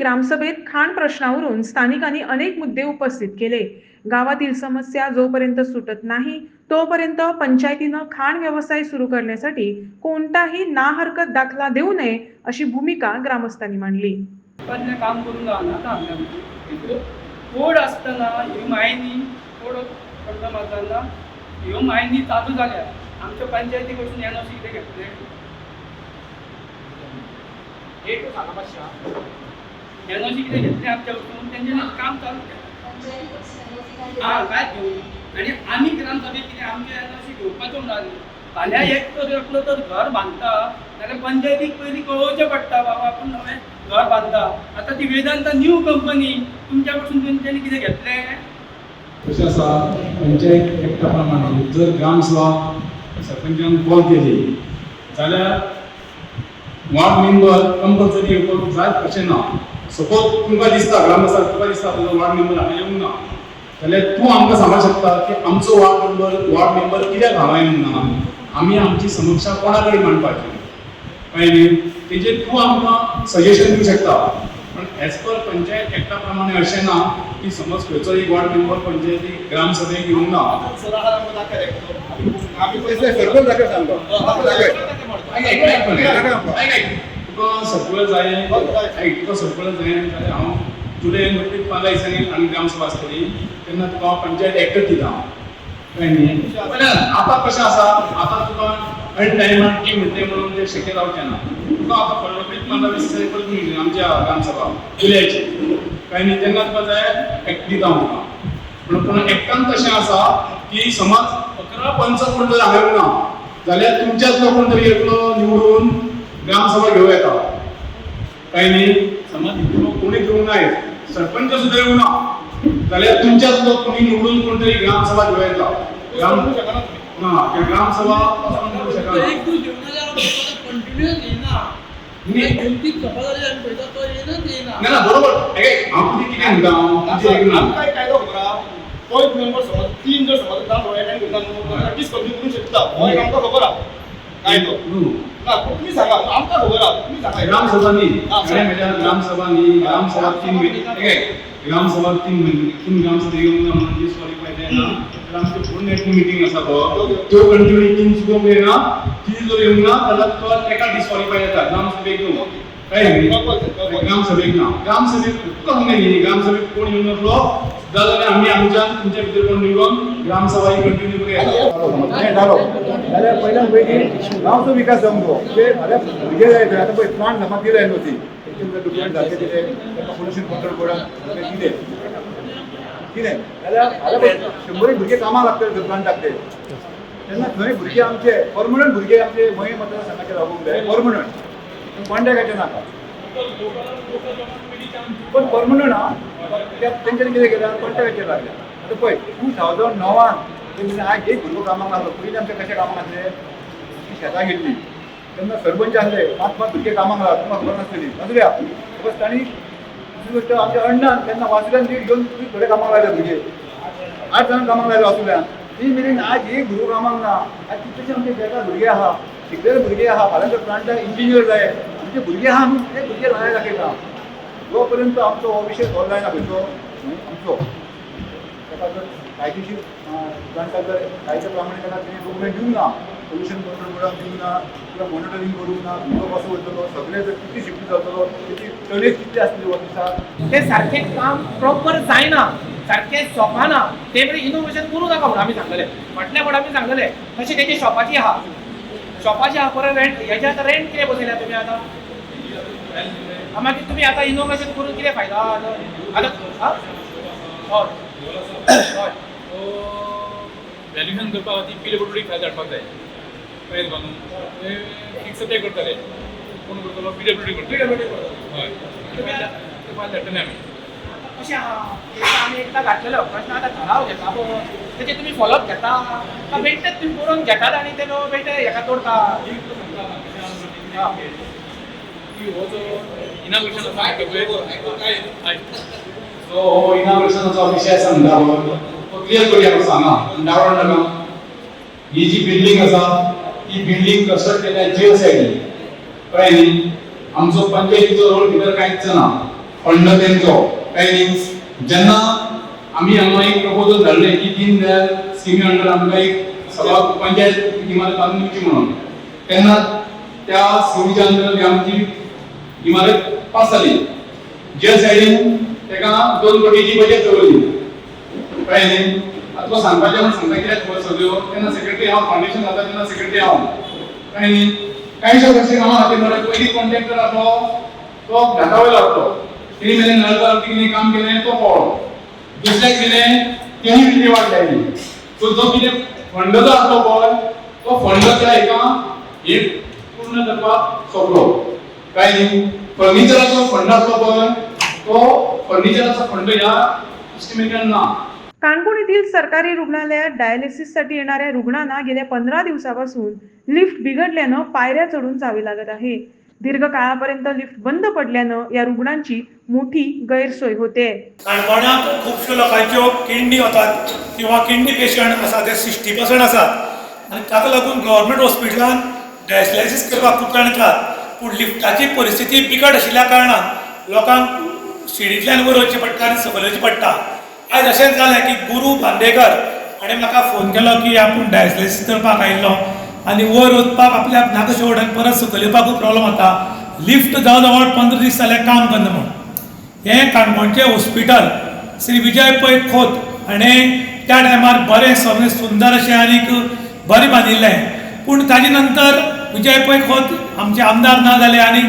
ग्रामसभेत खाण प्रश्नावरून स्थानिकांनी अनेक मुद्दे उपस्थित केले. गावातील समस्या जोपर्यंत सुटत नाही तोपर्यंत पंचायतीनं खाण व्यवसाय सुरू करण्यासाठी कोणताही नाहरकत दाखला देऊ नये अशी भूमिका ग्रामस्थांनी मांडली. काम करून कोड आसतना ह्यो मायनी कोड ह्यो मायनी चालू जाल्या आमच्या पंचायती कडसून एन अशी कितें घेतले. एक सांगा मातशें एन अशी कितें घेतले आमच्या कडसून तेंच्यांनी काम चालू केलें. हा काय घेऊ? आणि आम्ही ग्रामसभेत कितें आमच्या एन अशी घेवपाचो लागले फाल्यां एक तर एकलो तर घर बांदता जाल्यार पंचायतीक पयलीं कळोवचें पडटा बाबा आपूण नवें घर बांदता आतां ती वेदांता न्यू कंपनी तुमच्या कडसून तेंच्यांनी कितें घेतलें? कशें आसा पंचायत एकट्या प्रमाणे जर ग्रामसभा सरपंचान कॉल केली जाल्यार वार्ड मेंबर कंपल्सरी येवपाक जाय अशें ना सपोज तुमकां दिसता ग्रामसभा तुका दिसता तुजो वार्ड मेंबर हांगा येवंक ना जाल्यार तूं आमकां सांगूंक शकता की आमचो वार्ड मेंबर वार्ड मेंबर कित्याक हांगा येवंक ना आमी आमची समस्या कोणा कडेन मांडपाची? कळ्ळें तेजेर तूं आमकां सजेशन दिवंक शकता. पण एज पर पंचायत एक्टा प्रमाणे अशें ना की समज खंयचो एक वार्ड मेंबर पंचायती ग्रामसभेक येवंक ना आम्ही पैसे सर्कल दाखल सांगतो. तुका सर्कुलर जाय ऐक तुका सर्कुलर जाय जाल्यार हांव तुवें म्हटली पंदरा दिसांनी आनी ग्रामसभा आसतली तेन्ना तुका हांव पंचायत एक्टच दिता कळ्ळें न्ही. आतां कशें आसा आतां तुका अन टायमार टी म्हणटलें म्हणून ते शक्य जावचें ना तुका आतां फळवटीक पंदरा वीस दिसांनी परत मेळटली आमच्या ग्रामसभा. जुलयाची कळ्ळें न्ही तेन्ना तुका जाय एक दिता हांव तुका पूण पूण एकट्यान कशें आसा की समज अकरा पंच कोण जर हांवें ना. जाल्यार तुमच्याच कोण तरी एकलो निवडून ग्रामसभा घेवं येता काय न्ही. समज कोणी घेवंक ना सरपंच सुद्दां येवंक ना. जाल्यार तुमच्यातलो कोणी निवडून कोण तरी ग्रामसभा घेवं येता ग्राम ना ते ग्रामसभा न्ही? दोन ना बरोबर. हे तुजें कितें काय कायदो खबर आहा तो एक मेंबर समज तीन जर समज न्हू प्रॅक्टीस कंप्लीट करूंक शकता हो एक आमकां खबर आहा. कायदो न्हू. ना पूण तुमी सांगा आमकां खबर आहा तुमी सांगा ग्रामसभा न्ही हा, खरें म्हणल्यार ग्रामसभा न्ही ग्रामसभा तीन मिटींग हे ग्रामसभा तीन मिटींग तीन ग्रामसभा येवंक ना म्हणून डिस्क्वॉलिफाय जायना जाल्यार आमची फूल नेट मिटींग आसा पळय त्यो कंटिन्यू तीन सुद्दां येना ती जर येवंक ना जाल्यार तो एका डिस्क्वॉलिफाय जाता ग्रामसभेक न्हू न्ही? ग्रामसभेक ना ग्रामसभेक न्ही ग्रामसभेक कोण येवं नासलो जाल्यार आमी आमच्यान तुमच्या भितर कोण निवडून ग्रामसभा ही कंटिन्यू जाल्यार पयल्यान पयलीं गांवचो विकास जमलो ते फाल्यां भुरगे जाय थंय आतां पळय प्लांट जमा केले न्हू ती डॉक्युमेंट सारके दिले पोल्युशन कंट्रोल ते दिले कितें जाल्यार शंबर भुरगे कामाक लागतले थंय प्लांटाक ते तेन्ना थंय भुरगे आमचे परमनंट भुरगे आमचे मये मतदारसंघाचे लागूंक जाय परमनंट कॉन्ट्रॅक्टाचे नाका पण परमनंट हा त्या तेंच्यांनी कितें केलें कॉन्ट्रॅक्टाचेर लागल्या आतां पळय टू थावजंड णवान तेंच्यांनी आज एक भुरगो कामाक लागलो पयलीं आमच्या कशें कामाक आसले शेतां घेतली. तेन्ना सरपंच आसले पांच पांच भुरगे कामाक लागले तुमकां खबर नासतली नसल्या बस तांणी दुसरी गोश्ट आमच्या अण्णान तेन्ना वासुल्यान ती घेवन थोडे कामाक लागले भुरगे आठ जाणांक कामाक लागले वासुल्यान ती मेरेन आज एक भुरगो कामाक ना आज कितलेशे आमचे बेकार भुरगे आहा शिकलेले भुरगे आहा फाल्यां प्लांटाक इंजिनियर जाय आमचे भुरगे आहा आमी ते भुरगे राहाय दाखयता जो पर्यंत आमचो हो विशय सॉल्व जायना खंयचो आमचो. ताका जर कायदेशीर प्लांटाक जर कायद्या प्रमाणे ताका तेणें गव्हर्मेंट दिवंक ना पोल्युशन कंट्रोल बोर्डाक दिवंक ना किंवा मॉनिटरींग करूंक ना भुरगो कसो वयतलो सगळे जर कितली शिफ्ट जातलो तेची टनेज कितली आसतली हो दिसा ते सारखे काम प्रॉपर जायना सारकें सोंपाना. ते म्हणजे बरें इनोव्हेशन करूं नाका म्हणून आमी सांगलेले म्हटलें म्हणून आमी सांगलेले तशें तेची शॉपाची आहा शॉपाची परत रेंट आतां रेंट कितें बसयल्या तुमी आतां? मागीर तुमी आतां इनोव्हेशन करून कितें फायदो? आतां हय हय व्हॅल्युएशन करपाक खातीर पीले बटुडी खाय धाडपाक जाय पयर बांदून ते फिक्स ते. करतले कोण करतलो पीडब्ल्यूडी करतले हय. ते फायल धाडटले आमी तें आमी एकदां घातलेलो. प्रश्न आतां थाराव घेता. पळय तेचे तुमी फॉलोअप घेता? काय बेश्टेच तुमी बरोवन घेतात आनी ते बेश्टे हेका तोडता की हो. जो इनाग्रेशन सो हो इनॉग्रेशनाचो विशय सांगता तो क्लियर करूया म्हाका सांगा. डावट नाका ही जी बिल्डिंग आसा ही बिल्डिंग कन्स्ट्रक्ट केल्या जेल सायडीन कळ्ळें न्ही आमचो पंचायतीचो रोल भितर कांयच ना फंड तेंचो न्ही जेन्ना आमी हांगा एक प्रपोजल धाडलें की दीन दयाल स्किमी अंडर आमकां एक सभा पंचायत इमारत बांदून दिवची म्हणून. तेन्ना त्या स्किमीच्या अंतर्गत आमची इमारत पास जाली ज्या सायडीन तेका दोन कोटीची बजेट दवरली कळ्ळें न्ही आतां तो सांगपाचें म्हण सांगता कित्याक खबर सगळ्यो तेन्ना सेक्रेटरी हांव फावंडेशन जाता तेन्ना सेक्रेटरी हांव. कळ्ळें न्ही कांयशे वर्षे कामां खातीर म्हणल्यार पयलीं कॉन्ट्रॅक्टर आसलो तो घाटावयलो आसलो तेणी मेरेन नळकार कितें काम केलें तो पळो दुसऱ्याक दिलें तेही कितें वाट सो जो कितें फंड जो आसलो पळय तो फंड त्या एका एक पूर्ण करपाक सोपलो काय न्ही फर्निचराचो फंड आसलो पळय तो फर्निचराचो फंड ह्या इस्टिमेटान ना काणकोण येथील सरकारी रुग्णालयात डायलिसिससाठी येणाऱ्या रुग्णांना गेल्या पंधरा दिवसापासून लिफ्ट बिघडल्यानं पायऱ्या चढून जावे लागत आहे. दीर्घ काळापर्यंत लिफ्ट बंद पडल्यानं या रुग्णांची मोठी गैरसोय होते. काणकोणात खुबश्यो लोकांच्यो हो, किडनी वतात किंवा किडनी पेशंट आसा ते सिक्स्टी पर्संट आसात आनी ताका लागून गव्हर्मेंट हॉस्पिटलान डायलिसीस करपाक खूब जाण येतात पूण लिफ्टाची परिस्थिती बिकट आशिल्ल्या कारणान लोकांक शिडींतल्यान वयर वचचें पडटा आनी सकयल वचचें पडटा. आयज अशेंच जालें की गुरू बांदेकर हाणें म्हाका फोन केलो की आपूण डायलिसीस करपाक आयिल्लो. आनी वयर वचपाक आपल्याक नाका शेवट परत सकयल येवपाकूय प्रॉब्लम जाता लिफ्ट जवळ जवळ पंदरा दीस जाले काम करना म्हण हें काणकोणचें हॉस्पिटल श्री विजय पै खोत हाणें त्या टायमार बरें सगळें सुंदर अशें आनीक बरें बांदिल्लें पूण ताजे नंतर विजय पै खोत आमचे आमदार ना जाले आनी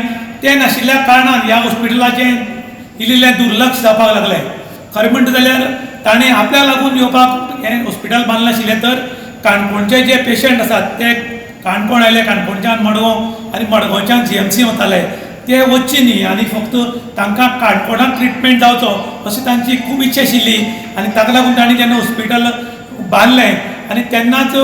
ते नाशिल्ल्या कारणान ह्या हॉस्पिटलाचें इल्लें दुर्लक्ष जावपाक लागलें खरें म्हणटा जाल्यार ताणें आपल्याक लागून येवपाक हें हॉस्पिटल बांदलें आशिल्लें तर काणकोणचे जे पेशंट आसात ते काणकोण आयले काणकोणच्यान मडगांव आनी मडगांवच्यान जी एम सी वताले ते वचचे न्ही. आनी फक्त तांकां काणकोणाक ट्रिटमेंट जावचो अशी तांची खूब इच्छा आशिल्ली. आनी ताका लागून तांणी जेन्ना हॉस्पिटल बांदलें आनी तेन्नाच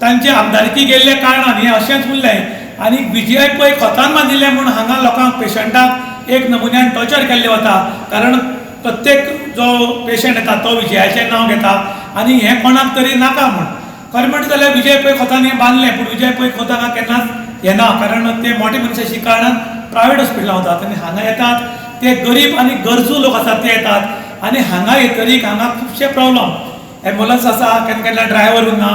तांचे आमदारकी गेल्ल्या कारणान हें अशेंच उरलें. आनी विजय पळय खतान बांदिल्लें म्हूण हांगा लोकांक पेशंटाक एक नमुन्यान टॉर्चर केल्लें वता. कारण प्रत्येक जो पेशंट येता तो विजयाचें नांव घेता. आनी हें कोणाक तरी नाका म्हूण. करमट जाल्यार विजय पै खोतांनी बांदलें पूण विजय पै खोत केन्नाच येना कारण ते मोठे मनीस कारणान प्रायवेट हॉस्पिटलां वतात आनी हांगा येतात. ते गरीब आनी गरजू लोक आसात ते येतात. आनी हांगा येतरीक हांगा खुबशे प्रॉब्लम एम्बुलन्स आसा केन्ना केन्ना ड्रायव्हर उरना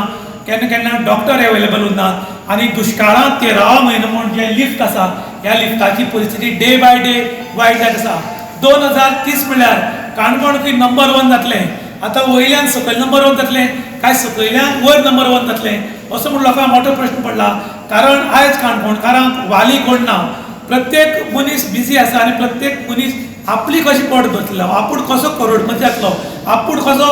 केन्ना केन्ना डॉक्टर एवेलेबल उरनात आनी दुश्काळांत तेरावा म्हयनो म्हूण जे लिफ्ट आसा ह्या लिफ्टाची परिस्थिती डे बाय डे वायट जायत आसा. दोन हजार तीस म्हळ्यार काणकोण नंबर वन जातलें. आतां वयल्यान सकयल नंबर वन जातले काय सकयल्यान वयर नंबर वन जातले असो म्हूण लोकांक मोठो प्रश्न पडला. कारण आयज काणकोणकारांक वाली कोण ना प्रत्येक मनीस बिजी आसा आनी प्रत्येक मनीस आपली कशी पोट धरतलो? आपूण कसो करोडपती जातलो आपूण कसो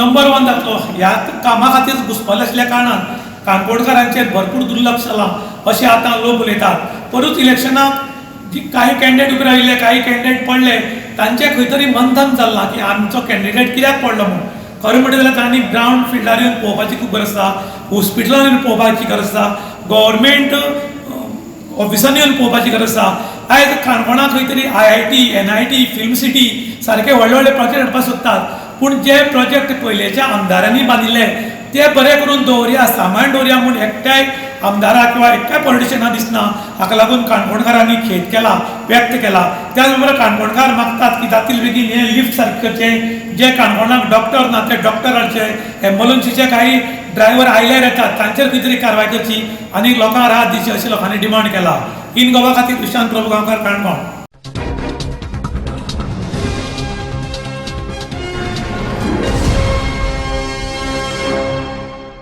नंबर वन जातलो? ह्या कामा खातीर घुस्पल आसल्या कारणान काणकोणकारांचेर भरपूर दुर्लक्ष जालां अशें आतां लोक उलयतात परत इलेक्शनाक जी काही कॅन्डिडेट उबे राविल्ले काही कॅन्डिडेट पडले तांचे खंय तरी मंथन चल्लां की आमचो कॅन्डिडेट कित्याक पडलो म्हणून? खरें म्हणटा जाल्यार तांणी ग्रावंड फिल्डार येवन पळोवपाची खूब गरज आसा हॉस्पिटलान येवन पळोवपाची गरज आसा गव्हर्मेंट ऑफिसांनी येवन पळोवपाची गरज आसा आयज काणकोणा खंय तरी I I T N I T film city सारके व्हडले व्हडले प्रोजेक्ट हाडपाक सोदतात पूण जे प्रोजेक्ट पयलेच्या आमदारांनी बांदिल्ले ते बरे करून दवरया सामाळून दवरया म्हूण एकठांय आमदारा किंवा एकट्याय पॉलिटिशियनाक दिसना हाका लागून काणकोणकारांनी खेद केला व्यक्त केला. त्याच बरोबर काणकोणकार मागतात की जातील बेगीन हें लिफ्ट सारखेचे जे काणकोणाक डॉक्टर ना ते डॉक्टरांचे एम्बुलन्सीचे काही ड्रायव्हर आयल्यार येतात तांचेर खंय तरी कारवाय करची आनी लोकांक राहत दिवची अशें लोकांनी डिमांड केला. इन गोवा खातीर विशांत प्रभू गांवकार काणकोण